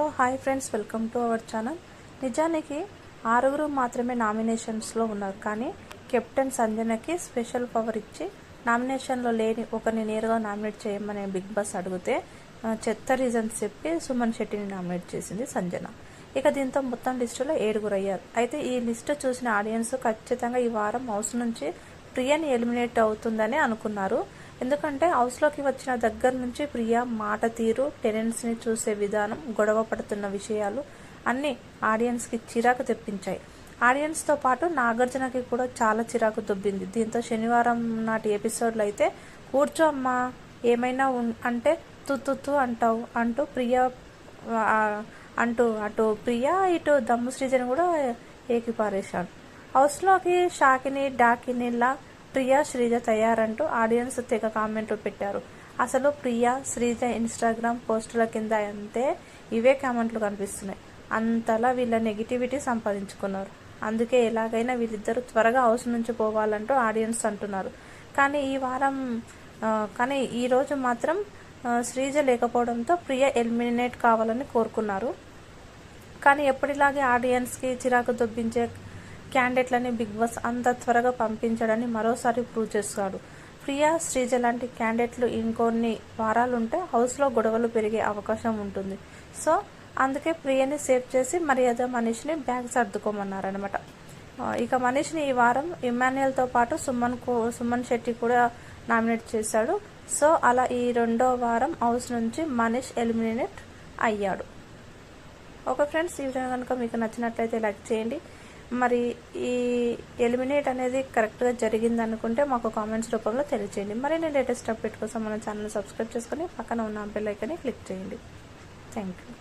Hello hi friends welcome to our channel. నిజానికి ఆరుగురు మాత్రమే నామినేషన్స్లో ఉన్నారు కానీ కెప్టెన్ సంజనకి స్పెషల్ పవర్ ఇచ్చి నామినేషన్లో లేని ఒకరిని నేరుగా నామినేట్ చేయమని బిగ్ బాస్ అడిగితే చెత్త రీజన్స్ చెప్పి సుమన్ శెట్టిని నామినేట్ చేసింది సంజన. ఇక దీంతో మొత్తం లిస్టులో ఏడుగురు అయ్యారు. అయితే ఈ లిస్టు చూసిన ఆడియన్స్ ఖచ్చితంగా ఈ వారం హౌస్ నుంచి ప్రియని ఎలిమినేట్ అవుతుందని అనుకున్నారు. ఎందుకంటే హౌస్లోకి వచ్చిన దగ్గర నుంచి ప్రియా మాట తీరు టెనెంట్స్ని చూసే విధానం గొడవ పడుతున్న విషయాలు అన్నీ ఆడియన్స్కి చిరాకు తెప్పించాయి. ఆడియన్స్తో పాటు నాగార్జునకి కూడా చాలా చిరాకు దొబ్బింది. దీంతో శనివారం నాటి ఎపిసోడ్లో అయితే కూర్చో అమ్మా ఏమైనా అంటే తు తు అంటావు అంటూ ప్రియా అంటూ అటు ప్రియ ఇటు దమ్ము శ్రీజని కూడా ఏకిపారేశాడు. హౌస్లోకి షాకిని డాకినిలా ప్రియా శ్రీజ తయారంటూ ఆడియన్స్ తెగ కామెంట్లు పెట్టారు. అసలు ప్రియా శ్రీజ ఇన్స్టాగ్రామ్ పోస్టుల కింద అంతే ఇవే కామెంట్లు కనిపిస్తున్నాయి. అంతలా వీళ్ళ నెగిటివిటీ సంపాదించుకున్నారు. అందుకే ఎలాగైనా వీళ్ళిద్దరూ త్వరగా హౌస్ నుంచి పోవాలంటూ ఆడియన్స్ అంటున్నారు. కానీ ఈ వారం కానీ ఈరోజు మాత్రం శ్రీజ లేకపోవడంతో ప్రియ ఎలిమినేట్ కావాలని కోరుకున్నారు. కానీ ఎప్పటిలాగే ఆడియన్స్కి చిరాకు దొబ్బించే క్యాండిడేట్లని బిగ్ బాస్ అంత త్వరగా పంపించడని మరోసారి ప్రూవ్ చేస్తాడు ప్రియా శ్రీజ లాంటి క్యాండిడేట్లు ఇంకొన్ని వారాలుంటే హౌస్లో గొడవలు పెరిగే అవకాశం ఉంటుంది. సో అందుకే ప్రియని సేవ్ చేసి మర్యాద మనీష్ని బ్యాగ్ సర్దుకోమన్నారనమాట ఇక మనీష్ని ఈ వారం ఇమాన్యుయల్తో పాటు సుమన్ కో- సుమన్ శెట్టి కూడా నామినేట్ చేశాడు. సో అలా ఈ రెండో వారం హౌస్ నుంచి మనీష్ ఎలిమినేట్ అయ్యాడు. ఓకే ఫ్రెండ్స్ ఈ విధంగా కనుక మీకు నచ్చినట్లయితే లైక్ చేయండి. మరి ఈ ఎలిమినేట్ అనేది కరెక్ట్గా జరిగింది అనుకుంటే మాకు కామెంట్స్ రూపంలో తెలియచేయండి. మరిన్ని లేటెస్ట్ అప్డేట్ కోసం మన ఛానల్ సబ్స్క్రైబ్ చేసుకొని పక్కన ఉన్న బెల్ ఐకన్ని క్లిక్ చేయండి. Thank you